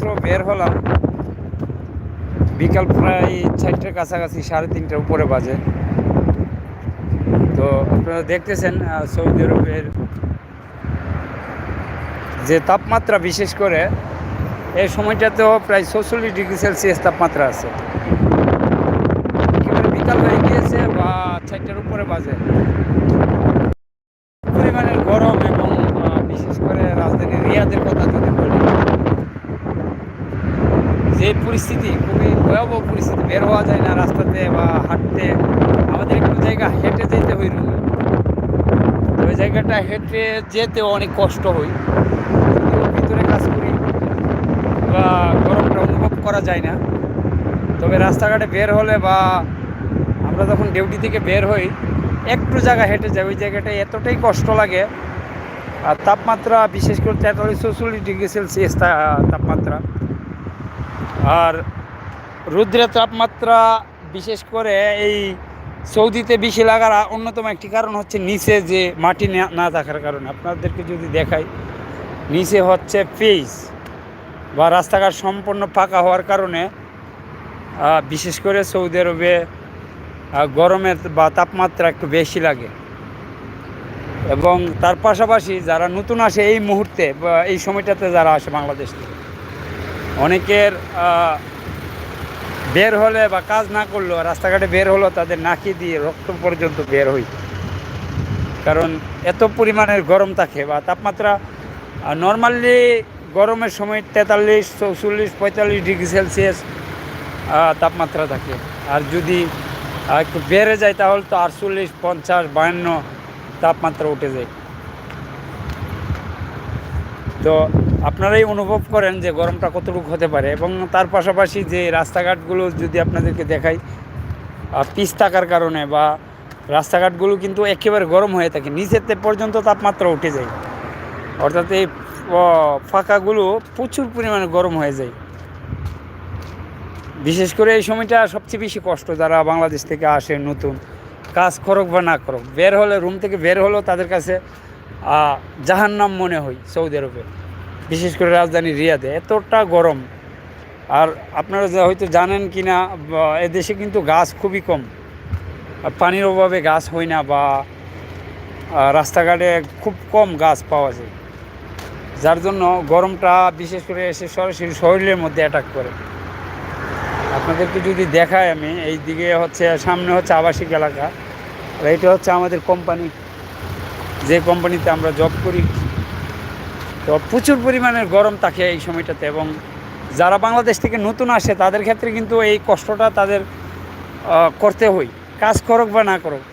মাত্র বের হলাম। বিকাল প্রায় চারটার কাছাকাছি, সাড়ে তিনটার উপরে বাজে। তো আপনারা দেখতেছেন সৌদি আরবের যে তাপমাত্রা, বিশেষ করে এই সময়টাতেও প্রায় ছচল্লিশ ডিগ্রি সেলসিয়াস তাপমাত্রা আছে। বিকাল হয়ে গিয়েছে বা চারটার উপরে বাজে পরিমাণের গরম এবং আহ, বিশেষ করে রাজধানী রিয়াদের কথা যদি বলি যে পরিস্থিতি খুবই ভয়াবহ পরিস্থিতি বের হওয়া যায় না রাস্তাতে বা হাঁটতে আমাদের একটু জায়গা হেঁটে যেতে হইল ওই জায়গাটা হেঁটে যেতে অনেক কষ্ট হয়। ভিতরে কাজ করি বা গরমটা অনুভব করা যায় না। তবে রাস্তাঘাটে বের হলে বা আমরা যখন ডিউটি থেকে বের হই, একটু জায়গা হেঁটে যাই, ওই জায়গাটা এতটাই কষ্ট লাগে। আর তাপমাত্রা বিশেষ করে তেতাল্লিশ চৌচল্লিশ ডিগ্রি সেলসিয়াস তাপমাত্রা। আর রুদ্রের তাপমাত্রা বিশেষ করে এই সৌদিতে বেশি লাগার অন্যতম একটি কারণ হচ্ছে নিচে যে মাটি না- থাকার কারণে। আপনাদেরকে যদি দেখাই, নিচে হচ্ছে পেজ বা রাস্তাঘাট সম্পূর্ণ ফাঁকা হওয়ার কারণে বিশেষ করে সৌদি আরবে গরমের বা তাপমাত্রা একটু বেশি লাগে। এবং তার পাশাপাশি যারা নতুন আসে এই মুহূর্তে এই সময়টাতে যারা আসে বাংলাদেশ থেকে, অনেকের বের হলে বা কাজ না করলেও, রাস্তাঘাটে বের হলো তাদের নাকি দিয়ে রক্ত পর্যন্ত বের হই। কারণ এত পরিমাণের গরম থাকে বা তাপমাত্রা নর্মালি গরমের সময় তেতাল্লিশ, চৌচল্লিশ, পঁয়তাল্লিশ ডিগ্রি সেলসিয়াস তাপমাত্রা থাকে। আর যদি একটু বেড়ে যায় তাহলে তো আটচল্লিশ, পঞ্চাশ, বায়ান্ন তাপমাত্রা উঠে যায়। তো আপনারাই অনুভব করেন যে গরমটা কতটুকু হতে পারে এবং তার পাশাপাশি যে রাস্তাঘাটগুলো যদি আপনাদেরকে দেখাই পিচ থাকার কারণে বা রাস্তাঘাটগুলো কিন্তু একেবারে গরম হয়ে থাকে নিচেতে পর্যন্ত তাপমাত্রা উঠে যায়। অর্থাৎ এই ফাঁকাগুলো প্রচুর পরিমাণে গরম হয়ে যায়। বিশেষ করে এই সময়টা সবচেয়ে বেশি কষ্ট যারা বাংলাদেশ থেকে আসে, নতুন, কাজ করুক বা না করুক, বের হলে, রুম থেকে বের হলেও তাদের কাছে জাহান্নাম মনে হয় সৌদি আরবে। বিশেষ করে রাজধানী রিয়াদে, এতটা গরম। আর আপনারা হয়তো জানেন কি না এদেশে কিন্তু গাছ খুবই কম। পানির অভাবে গাছ হয় না বা রাস্তাঘাটে খুব কম গাছ পাওয়া যায়। যার জন্য গরমটা বিশেষ করে এসে সরাসরি শরীরের মধ্যে অ্যাটাক করে। আপনাদেরকে যদি দেখাই আমি, এই দিকে হচ্ছে, সামনে হচ্ছে আবাসিক এলাকা। আর এইটা হচ্ছে আমাদের কোম্পানি যে কোম্পানিতে আমরা জব করি তো প্রচুর পরিমাণের গরম থাকে এই সময়টাতে এবং যারা বাংলাদেশ থেকে নতুন আসে, তাদের ক্ষেত্রে কিন্তু এই কষ্টটা তাদের করতে হই কাজ করুক বা না করুক,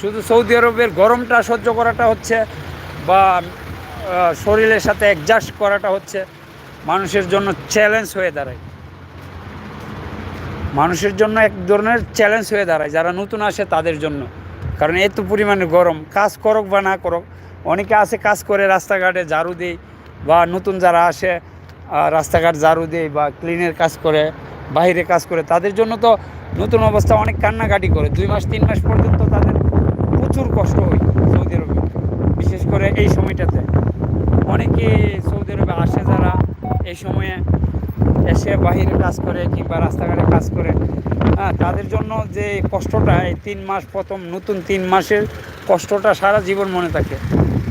শুধু সৌদি আরবের গরমটা সহ্য করাটা হচ্ছে বা শরীরের সাথে অ্যাডজাস্ট করাটা হচ্ছে মানুষের জন্য চ্যালেঞ্জ হয়ে দাঁড়ায়। মানুষের জন্য এক ধরনের চ্যালেঞ্জ হয়ে দাঁড়ায়, যারা নতুন আসে তাদের জন্য। কারণ এত পরিমাণে গরম, কাজ করুক বা না করুক অনেকে আসে কাজ করে রাস্তাঘাটে ঝাড়ু দেয় বা নতুন যারা আসে রাস্তাঘাট ঝাড়ু দেয় বা ক্লিনের কাজ করে, বাইরে কাজ করে, তাদের জন্য তো নতুন অবস্থা অনেক কান্নাকাটি করে। দুই মাস, তিন মাস পর্যন্ত তাদের প্রচুর কষ্ট হয় সৌদি আরবে। বিশেষ করে এই সময়টাতে। অনেকে সৌদি আরবে আসে যারা এই সময়ে এসে বাহিরে কাজ করে কিংবা রাস্তাঘাটে কাজ করে। হ্যাঁ তাদের জন্য যে কষ্টটা, এই তিন মাস প্রথম, নতুন তিন মাসের কষ্টটা সারা জীবন মনে থাকে।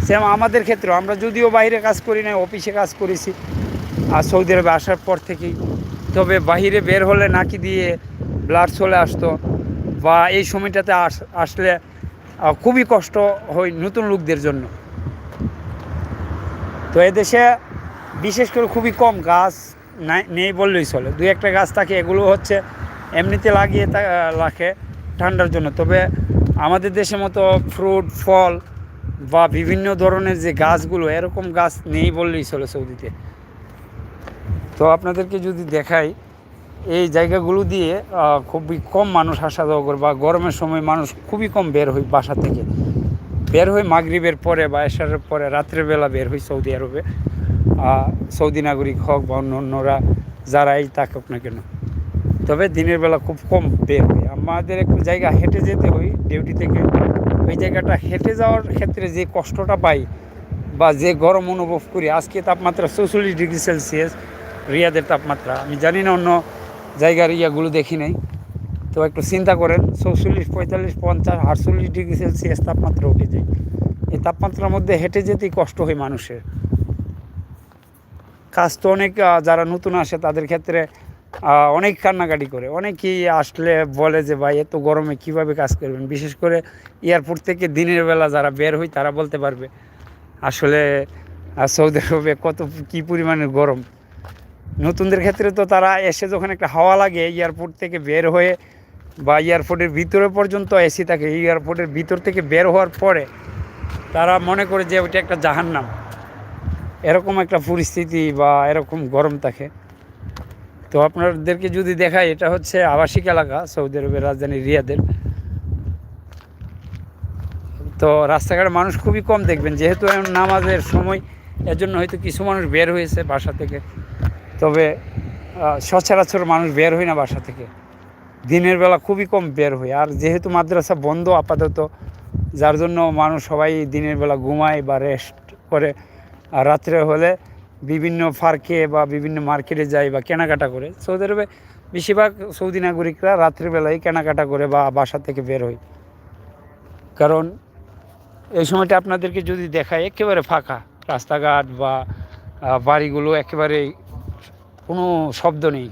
সেম আমাদের ক্ষেত্রে আমরা যদিও বাইরে কাজ করি না অফিসে কাজ করেছি, আর সৌদি আরবে আসার পর থেকেই। তবে বাহিরে বের হলে নাকি দিয়ে ব্লাড চলে আসতো, বা এই সময়টাতে আস, আসলে খুবই কষ্ট হয় নতুন লোকদের জন্য। তো এদেশে বিশেষ করে খুবই কম গাছ নাই- বললেই চলে। দুই একটা গাছ থাকে, এগুলো হচ্ছে এমনিতে লাগিয়ে রাখে ঠান্ডার জন্য। তবে আমাদের দেশের মতো ফ্রুট, ফল বা বিভিন্ন ধরনের যে গাছগুলো, এরকম গাছ নেই বললেই চলে সৌদিতে। তো আপনাদেরকে যদি দেখাই, এই জায়গাগুলো দিয়ে খুবই কম মানুষ আসা যাওয়া করে বা গরমের সময় মানুষ খুবই কম বের হয় বাসা থেকে। বের হই মাগরিবের পরে বা এসারের পরে রাত্রের বেলা বের হই সৌদি আরবে। সৌদি নাগরিক হোক বা অন্য অন্যরা, যারাই থাকুক না কেন। তবে দিনের বেলা খুব কম বের হয় আমাদের একটু জায়গা হেঁটে যেতে হয়, ডিউটি থেকে। ওই জায়গাটা হেঁটে যাওয়ার ক্ষেত্রে যে কষ্টটা পাই বা যে গরম অনুভব করি, আজকে তাপমাত্রা চৌচল্লিশ ডিগ্রি সেলসিয়াস, রিয়াদের তাপমাত্রা। আমি জানি না অন্য জায়গার ইয়াগুলো দেখি নাই। তো একটু চিন্তা করেন, চৌচল্লিশ, পঁয়তাল্লিশ, পঞ্চাশ, আটচল্লিশ ডিগ্রি সেলসিয়াস তাপমাত্রা উঠে যায়। এই তাপমাত্রার মধ্যে হেঁটে যেতেই কষ্ট হয় মানুষের। কাজ তো অনেক যারা নতুন আসে তাদের ক্ষেত্রে অনেক কান্নাকাটি করে। অনেকেই আসলে বলে যে, ভাই, এত গরমে কীভাবে কাজ করবেন? বিশেষ করে এয়ারপোর্ট থেকে দিনের বেলা যারা বের হয়, তারা বলতে পারবে, আসলে সৌদি আরবে কত, কী পরিমাণের গরম? নতুনদের ক্ষেত্রে তো তারা এসে যখন একটা হাওয়া লাগে, এয়ারপোর্ট থেকে বের হয়ে বা এয়ারপোর্টের ভিতরে পর্যন্ত এসি থাকে এয়ারপোর্টের ভিতর থেকে বের হওয়ার পরে তারা মনে করে যে, ওইটা একটা জাহান্নাম। এরকম একটা পরিস্থিতি বা এরকম গরম থাকে। তো আপনাদেরকে যদি দেখায় এটা হচ্ছে আবাসিক এলাকা, সৌদি আরবের রাজধানী রিয়াদের। তো রাস্তাঘাটে মানুষ খুবই কম দেখবেন, যেহেতু নামাজের সময় এর জন্য হয়তো কিছু মানুষ বের হয়েছে বাসা থেকে। তবে সচরাচর মানুষ বের হয় না বাসা থেকে। দিনের বেলা খুবই কম বের হয়। আর যেহেতু মাদ্রাসা বন্ধ আপাতত, যার জন্য মানুষ সবাই দিনের বেলা ঘুমায় বা রেস্ট করে। আর রাত্রে হলে বিভিন্ন ফার্কে বা বিভিন্ন মার্কেটে যায় বা কেনাকাটা করে। সৌদি আরবে বেশিরভাগ সৌদি নাগরিকরা রাত্রিবেলায় কেনাকাটা করে বা বাসা থেকে বের হয়। কারণ এই সময়টা আপনাদেরকে যদি দেখায় একেবারে ফাঁকা। রাস্তাঘাট বা বাড়িগুলো একেবারে কোনো শব্দ নেই।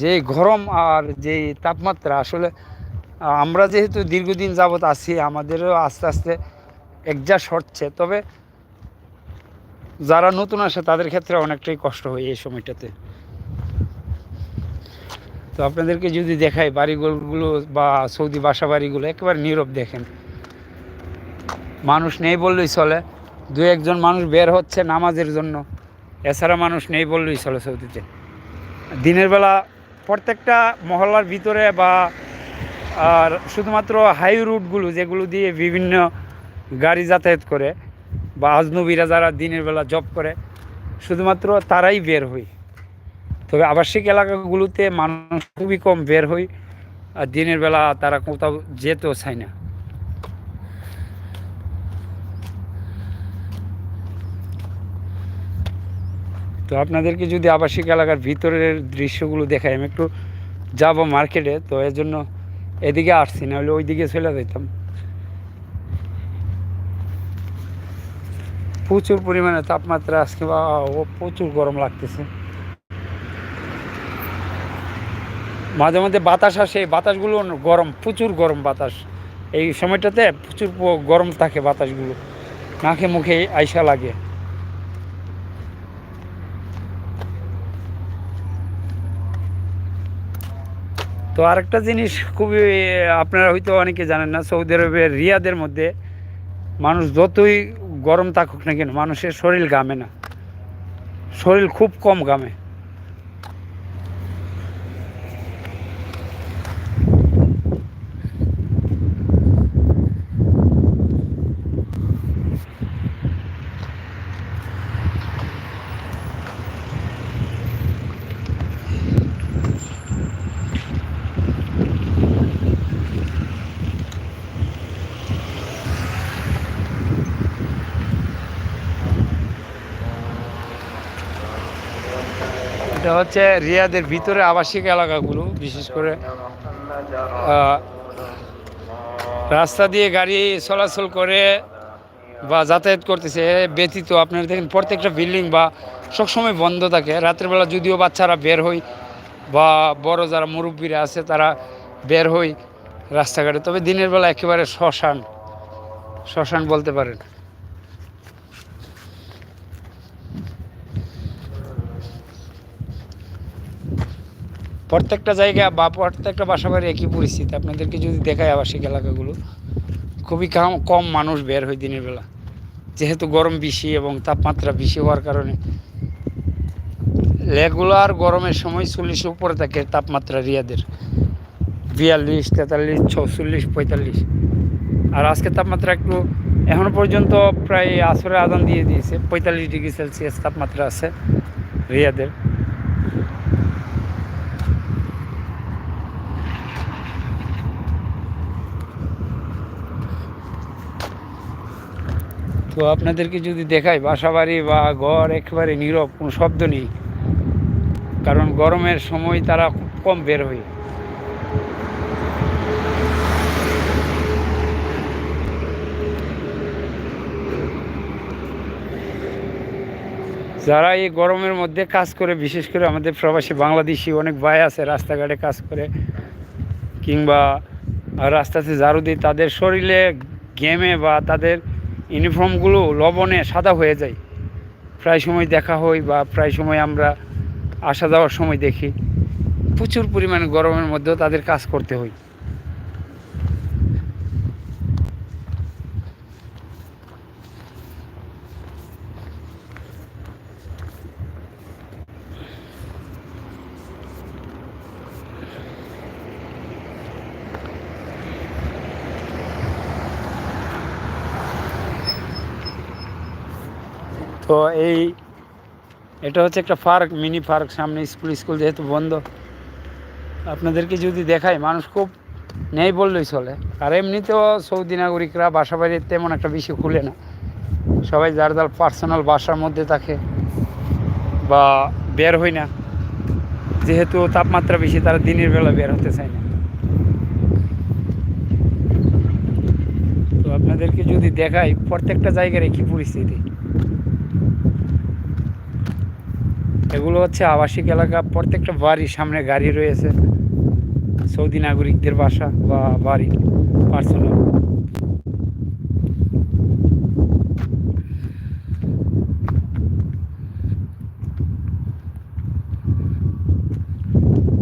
যে গরম আর যে তাপমাত্রা, আসলে আমরা যেহেতু দীর্ঘদিন যাবৎ আছি, আমাদেরও আস্তে আস্তে একজাস্ট হচ্ছে, তবে যারা নতুন আসে তাদের ক্ষেত্রে অনেকটাই কষ্ট হয় এই সময়টাতে। তো আপনাদেরকে যদি দেখাই বাড়িগুলো বা সৌদি বাসা বাড়িগুলো, একেবারে নীরব দেখেন। মানুষ নেই বললেই চলে, দু একজন মানুষ বের হচ্ছে নামাজের জন্য, এছাড়া মানুষ নেই বললেই চলে সৌদিতে। দিনের বেলা প্রত্যেকটা মহল্লার ভিতরে বা আর শুধুমাত্র হাই রুটগুলো যেগুলো দিয়ে বিভিন্ন গাড়ি যাতায়াত করে বা আজনবীরা যারা দিনের বেলা জব করে, শুধুমাত্র তারাই বের হই। তবে আবাসিক এলাকাগুলোতে মানুষ খুবই কম বের হই আর দিনের বেলা তারা কোথাও যেতেও চায় না। তো আপনাদেরকে যদি আবাসিক এলাকার ভিতরের দৃশ্যগুলো দেখাই, আমি একটু যাব মার্কেটে, তো এর জন্য এদিকে আসছি না হলে ওই দিকে চলে যেতাম প্রচুর পরিমাণে তাপমাত্রা আজকে বা ও প্রচুর গরম লাগতেছে। মাঝে মধ্যে বাতাস আসে বাতাসগুলো গরম, প্রচুর গরম বাতাস। এই সময়টাতে প্রচুর গরম থাকে বাতাসগুলো। নাকে মুখে আইসা লাগে। তো আরেকটা জিনিস খুবই, আপনারা হয়তো অনেকে জানেন না, সৌদি আরবের রিয়াদের মধ্যে মানুষ যতই গরম থাকুক না কেন মানুষের শরীর গামে না। শরীর খুব কম ঘামে এটা হচ্ছে রিয়াদের ভিতরে আবাসিক এলাকাগুলো, বিশেষ করে রাস্তা দিয়ে গাড়ি চলাচল করে বা যাতায়াত করতেছে ব্যতীত আপনারা দেখেন প্রত্যেকটা বিল্ডিং বা সবসময় বন্ধ থাকে। রাত্রেবেলা যদিও বাচ্চারা বের হয় বা বড় যারা মুরব্বীরা আছে তারা বের হয় রাস্তাঘাটে, তবে দিনের বেলা একেবারে শ্মশান শ্মশান বলতে পারেন। প্রত্যেকটা জায়গা বা প্রত্যেকটা বাসা বাড়ি একই পরিস্থিতি। আপনাদেরকে যদি দেখায় আবাসিক এলাকাগুলো, খুবই কম কম মানুষ বের হয় দিনের বেলা। যেহেতু গরম বেশি এবং তাপমাত্রা বেশি হওয়ার কারণে। রেগুলার গরমের সময় চল্লিশের উপরে থাকে তাপমাত্রা রিয়াদের। বিয়াল্লিশ, তেতাল্লিশ, চৌচল্লিশ, পঁয়তাল্লিশ। আর আজকে তাপমাত্রা একটু, এখনও পর্যন্ত প্রায় আসরে আদান দিয়ে দিয়েছে, পঁয়তাল্লিশ ডিগ্রি সেলসিয়াস তাপমাত্রা আছে রিয়াদের। তো আপনাদেরকে যদি দেখাই বাসা বাড়ি বা ঘর একেবারে নীরব, কোনো শব্দ নেই। কারণ গরমের সময় তারা খুব কম বের হয়। যারা এই গরমের মধ্যে কাজ করে, বিশেষ করে আমাদের প্রবাসী বাংলাদেশি, অনেক ভাই আছে রাস্তাঘাটে কাজ করে, কিংবা রাস্তাতে ঝাড়ু দিয়ে, তাদের শরীরে গেমে বা তাদের ইউনিফর্মগুলো লবণে সাদা হয়ে যায়। প্রায় সময় দেখা হয় বা প্রায় সময় আমরা আসা যাওয়ার সময় দেখি। প্রচুর পরিমাণে গরমের মধ্যেও তাদের কাজ করতে হয়। তো এই, এটা হচ্ছে একটা পার্ক, মিনি পার্ক, সামনে স্কুল স্কুল যেহেতু বন্ধ। আপনাদেরকে যদি দেখাই, মানুষ খুব নেই বললেই চলে। আর এমনিতেও সৌদি নাগরিকরা বাসা বাড়ি তেমন একটা বেশি খুলে না। সবাই যার যার পার্সোনাল বাসার মধ্যে থাকে বা বের হয় না। যেহেতু তাপমাত্রা বেশি, তারা দিনের বেলা বের হতে চায় না। তো আপনাদেরকে যদি দেখাই, প্রত্যেকটা জায়গার একই পরিস্থিতি। এগুলো হচ্ছে আবাসিক এলাকা। প্রত্যেকটা বাড়ির সামনে গাড়ি রয়েছে। সৌদি নাগরিকদের বাসা বা বাড়ি, পার্সোনাল।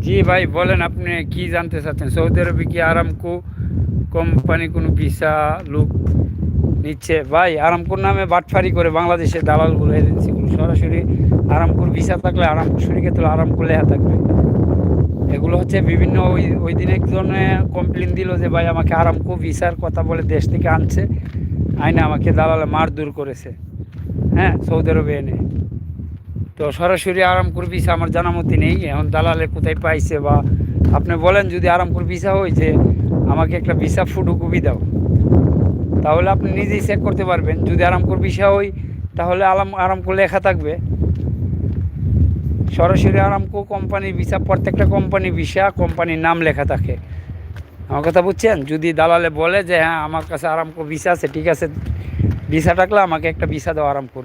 জি ভাই, বলেন আপনি কি জানতে চাচ্ছেন? সৌদি আরবে কি আরামকো কোম্পানি কোনো ভিসা লোক নিচ্ছে? ভাই, আরামকোর নামে বাটফারি করে বাংলাদেশে দালালগুলো এজেন্সিগুলো সরাসরি আরামপুর ভিসা থাকলে আরামপুর শরীরে তোলা আরামপুর লেখা থাকবে। এগুলো হচ্ছে বিভিন্ন ওই ওই দিন একজনে কমপ্লেন দিল যে, ভাই, আমাকে আরামকো ভিসার কথা বলে দেশ থেকে আনছে। আইনে আমাকে দালালে মারধর করেছে। হ্যাঁ সৌদি আরবে এনে। তো সরাসরি আরামপুর ভিসা আমার জানামতি নেই। এখন দালালে কোথায় পাইছে বা আপনি বলেন যদি আরামপুর ভিসা হয় যে, আমাকে একটা ভিসা ফুটুকুবি দাও। তাহলে আপনি নিজেই চেক করতে পারবেন। যদি আরামপুর ভিসা হয় তাহলে আরাম আরামকো লেখা থাকবে। সরাসরি আরামকো কোম্পানির ভিসা প্রত্যেকটা কোম্পানির ভিসা কোম্পানির নাম লেখা থাকে। আমার কথা বুঝছেন? যদি দালালে বলে যে হ্যাঁ আমার কাছে আরামকো ভিসা আছে, ঠিক আছে ভিসা থাকলে আমাকে একটা ভিসা দাও আরামপুর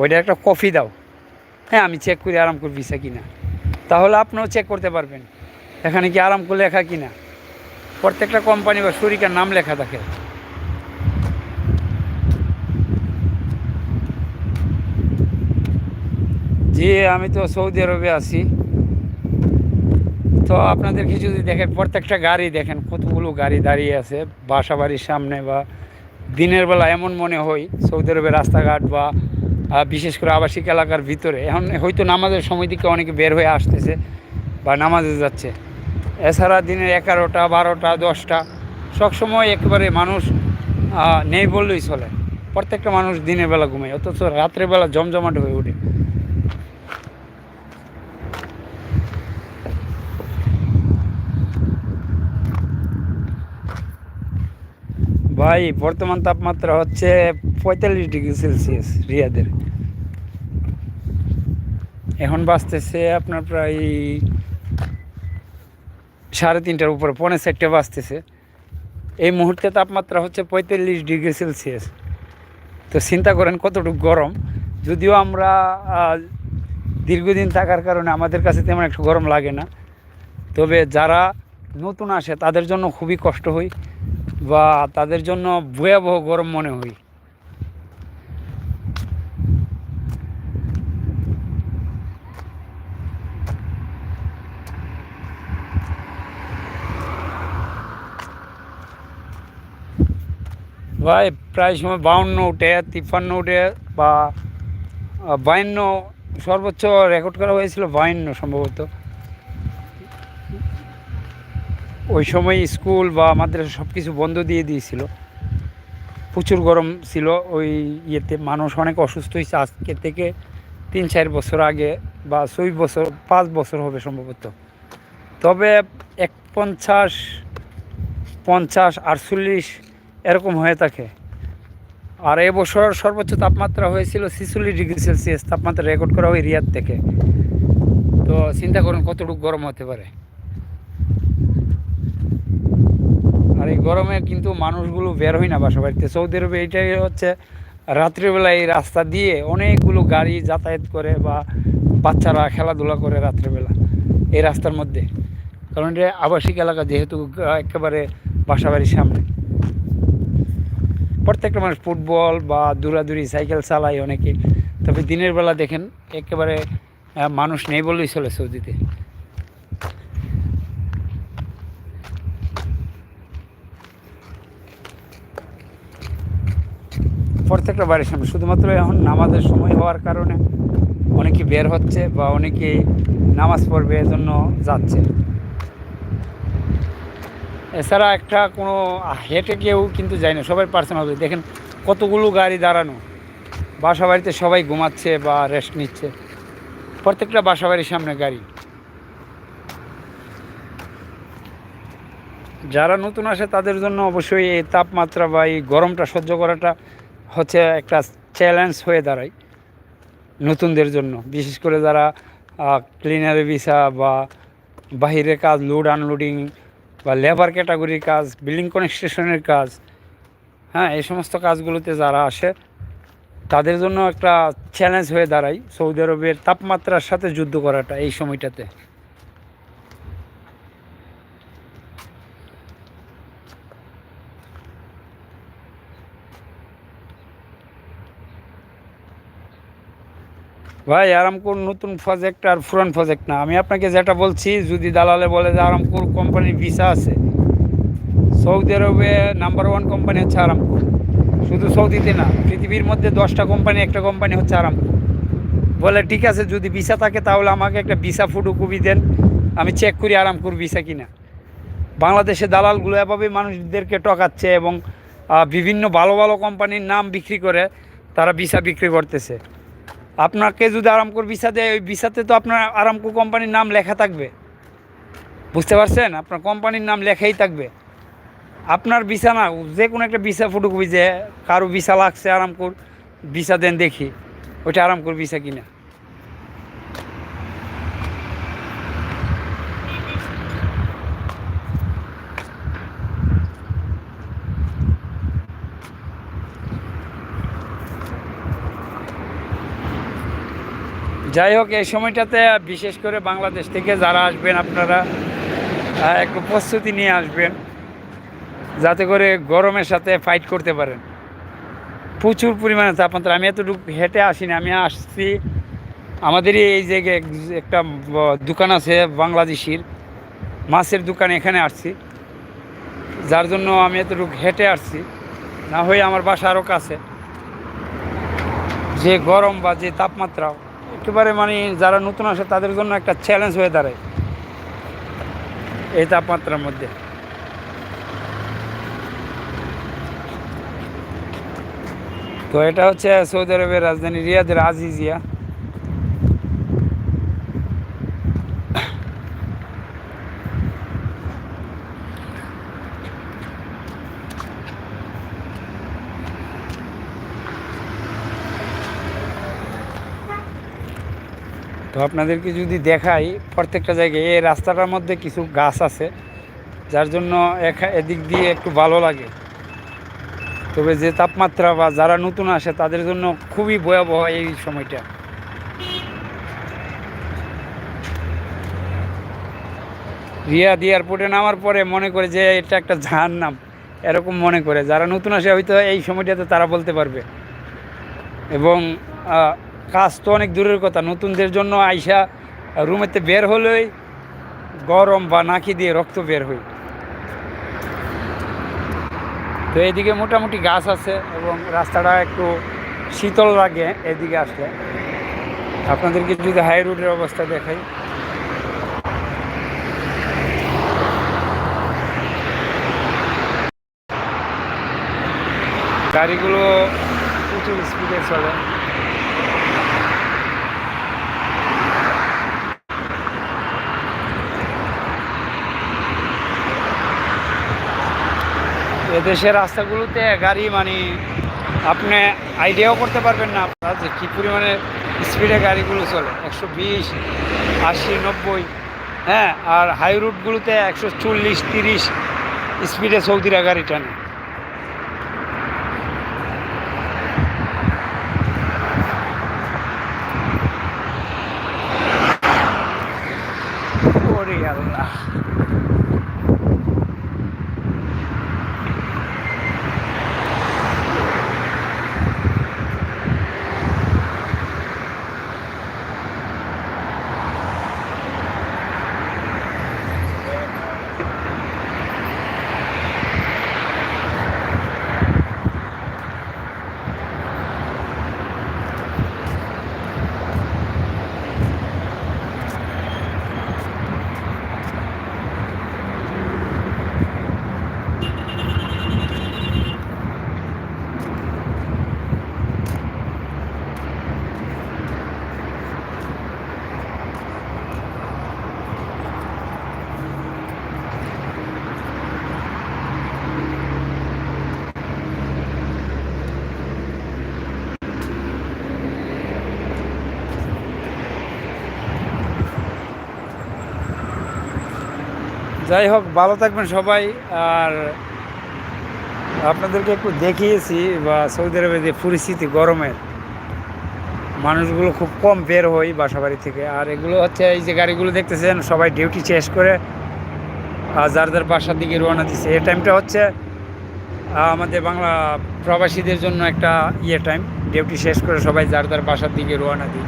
ওইটা একটা কফি দাও। হ্যাঁ আমি চেক করি আরামপুর ভিসা কিনা। তাহলে আপনিও চেক করতে পারবেন। এখানে কি আরামকো লেখা কিনা? প্রত্যেকটা কোম্পানি বা শরিকার নাম লেখা থাকে। জি আমি তো সৌদি আরবে আছি। তো আপনাদেরকে যদি দেখেন, প্রত্যেকটা গাড়ি দেখেন, কতগুলো গাড়ি দাঁড়িয়ে আছে বাসা বাড়ির সামনে বা দিনের বেলা এমন মনে হয়, সৌদি আরবের রাস্তাঘাট বা বিশেষ করে আবাসিক এলাকার ভিতরে। এখন হয়তো নামাজের সময় দিকে অনেকে বের হয়ে আসতেছে বা নামাজে যাচ্ছে। এছাড়া দিনের এগারোটা, বারোটা, দশটা সবসময় একেবারে মানুষ নেই বললেই চলে। প্রত্যেকটা মানুষ দিনের বেলা ঘুমায়, অথচ রাত্রেবেলা জমজমাট হয়ে ওঠে। ভাই, বর্তমান তাপমাত্রা হচ্ছে পঁয়তাল্লিশ ডিগ্রি সেলসিয়াস রিয়াদের। এখন বাঁচতেছে আপনার প্রায় সাড়ে তিনটার উপরে, পৌনে চারটে বাঁচতেছে এই মুহূর্তে তাপমাত্রা হচ্ছে পঁয়তাল্লিশ ডিগ্রি সেলসিয়াস। তো চিন্তা করেন কতটুকু গরম। যদিও আমরা দীর্ঘদিন থাকার কারণে আমাদের কাছে তেমন একটু গরম লাগে না। তবে যারা নতুন আসে, তাদের জন্য খুবই কষ্ট হই বা তাদের জন্য ভয়াবহ গরম মনে হয়। ভাই, প্রায় সময় বাউন্ন উঠে, তিপ্পান্ন উঠে বা বায়ান্ন সর্বোচ্চ রেকর্ড করা হয়েছিল বায়ান্ন সম্ভবত। ওই সময় স্কুল বা আমাদের সব কিছু বন্ধ দিয়ে দিয়েছিল। প্রচুর গরম ছিল, ওই ইয়েতে মানুষ অনেক অসুস্থ হয়েছে। আজকে থেকে তিন চার বছর আগে বা ছয় বছর, পাঁচ বছর হবে সম্ভবত। তবে এক পঞ্চাশ পঞ্চাশ, আটচল্লিশ এরকম হয়ে থাকে। আর এবছর সর্বোচ্চ তাপমাত্রা হয়েছিল ছিচল্লিশ ডিগ্রি সেলসিয়াস, তাপমাত্রা রেকর্ড করা হয় রিয়াদ থেকে। তো চিন্তা করুন কতটুকু গরম হতে পারে। আর এই গরমে কিন্তু মানুষগুলো বের হয় না বাসা বাড়িতে। সৌদি আরবে এইটাই হচ্ছে, রাত্রিবেলা এই রাস্তা দিয়ে অনেকগুলো গাড়ি যাতায়াত করে বা বাচ্চারা খেলাধুলা করে রাত্রিবেলা এই রাস্তার মধ্যে। কারণ এটা আবাসিক এলাকা যেহেতু একেবারে বাসা বাড়ির সামনে। প্রত্যেকটা মানুষ ফুটবল বা দৌড়াদৌড়ি, সাইকেল চালায় অনেকে। তবে দিনের বেলা দেখেন, একেবারে মানুষ নেই বললেই চলে সৌদিতে। প্রত্যেকটা বাড়ির সামনে। শুধুমাত্র এখন নামাজের সময় হওয়ার কারণে অনেকে বের হচ্ছে বা অনেকে নামাজ পড়বে এজন্য যাচ্ছে। এছাড়া একটা কোনো হেঁটে কেউ কিন্তু যায় না, সবাই পার্সোনাল দেখেন কতগুলো গাড়ি দাঁড়ানো। বাসা বাড়িতে সবাই ঘুমাচ্ছে বা রেস্ট নিচ্ছে। প্রত্যেকটা বাসা বাড়ির সামনে গাড়ি। যারা নতুন আসে তাদের জন্য অবশ্যই এই তাপমাত্রা বা এই গরমটা সহ্য করাটা হচ্ছে একটা চ্যালেঞ্জ হয়ে দাঁড়ায় নতুনদের জন্য। বিশেষ করে যারা ক্লিনারের ভিসা বা বাহিরের কাজ লোড আনলোডিং বা লেবার ক্যাটাগরির কাজ বিল্ডিং কনস্ট্রাকশনের কাজ হ্যাঁ এই সমস্ত কাজগুলোতে যারা আসে, তাদের জন্য একটা চ্যালেঞ্জ হয়ে দাঁড়ায় সৌদি আরবের তাপমাত্রার সাথে যুদ্ধ করাটা এই সময়টাতে। ভাই, আরামকোর নতুন প্রজেক্ট আর পুরান প্রজেক্ট না। আমি আপনাকে যেটা বলছি, যদি দালালে বলে যে আরামকোর কোম্পানির ভিসা আছে, সৌদি আরবে নাম্বার ওয়ান কোম্পানি হচ্ছে আরামকো শুধু সৌদিতে না, পৃথিবীর মধ্যে দশটা কোম্পানি একটা কোম্পানি হচ্ছে আরামকো বলে, ঠিক আছে, যদি ভিসা থাকে, তাহলে আমাকে একটা ভিসা ফটোকপি দেন। আমি চেক করি আরামকোর ভিসা কিনা। বাংলাদেশে দালালগুলো এভাবে মানুষদেরকে টকাচ্ছে এবং বিভিন্ন ভালো ভালো কোম্পানির নাম বিক্রি করে তারা ভিসা বিক্রি করতেছে। আপনাকে যদি আরামকোর ভিসা দেয়, ওই ভিসাতে তো আপনার আরামকো কোম্পানির নাম লেখা থাকবে। বুঝতে পারছেন? আপনার কোম্পানির নাম লেখাই থাকবে। আপনার ভিসা না যে কোনো একটা ভিসা ফটোকপি যে কারও ভিসা লাগছে আরামকোর ভিসা দেন দেখি। ওইটা আরামকোর ভিসা কিনা। যাই হোক, এই সময়টাতে বিশেষ করে বাংলাদেশ থেকে যারা আসবেন আপনারা একটু প্রস্তুতি নিয়ে আসবেন, যাতে করে গরমের সাথে ফাইট করতে পারেন। প্রচুর পরিমাণে তাপমাত্রা, আমি এতটুকু হেঁটে আসিনি, আমি আসছি আমাদেরই এই জায়গায় একটা দোকান আছে বাংলাদেশির মাছের দোকান এখানে আসছি। যার জন্য আমি এতটুকু হেঁটে আসছি, না হয়ে আমার বাসা আরও কাছে। যে গরম বা যে তাপমাত্রা একেবারে মানে যারা নতুন আসে, তাদের জন্য একটা চ্যালেঞ্জ হয়ে দাঁড়ায়। এই তাপমাত্রার মধ্যে। তো এটা হচ্ছে সৌদি আরবের রাজধানী রিয়াদের আজিজিয়া। তো আপনাদেরকে যদি দেখাই প্রত্যেকটা জায়গায়, এই রাস্তাটার মধ্যে কিছু গাছ আছে, যার জন্য এদিক দিয়ে একটু ভালো লাগে। তবে যে তাপমাত্রা বা যারা নতুন আসে, তাদের জন্য খুবই ভয়াবহ এই সময়টা। রিয়াদ এয়ারপোর্টে নামার পরে মনে করে যে এটা একটা ঝাড় নাম এরকম মনে করে। যারা নতুন আসে, হয়তো এই সময়টাতে তারা বলতে পারবে। এবং কাজ তো অনেক দূরের কথা। নতুনদের জন্য আইসা রুমেতে বের হলেই গরম বা নাকি দিয়ে রক্ত বের হয় তো এদিকে মোটামুটি গাছ আছে এবং রাস্তাটা একটু শীতল লাগে এদিকে আসলে। আপনাদেরকে যদি হাই রোডের অবস্থা দেখাই। গাড়িগুলো প্রচুর স্পিডে চলে। এদেশের রাস্তাগুলোতে গাড়ি মানে আপনি আইডিয়াও করতে পারবেন না আপনারা যে কী পরিমাণে স্পিডে গাড়িগুলো চলে। একশো বিশ, আশি, নব্বই হ্যাঁ আর হাই রুটগুলোতে একশো চল্লিশ, তিরিশ স্পিডে সৌদিরা গাড়ি টানে। যাই হোক, ভালো থাকবেন সবাই। আর আপনাদেরকে একটু দেখিয়েছি, বা সৌদি আরবে যে পরিস্থিতি গরমের মানুষগুলো খুব কম বের হয় বাসা বাড়ি থেকে। আর এগুলো হচ্ছে এই যে গাড়িগুলো দেখতেছেন, সবাই ডিউটি শেষ করে, আর যার যার বাসার দিকে রওনা দিচ্ছে এই টাইমটা হচ্ছে আমাদের বাংলা প্রবাসীদের জন্য একটা ইয়ে টাইম ডিউটি শেষ করে সবাই যার যার বাসার দিকে রওনা দিই।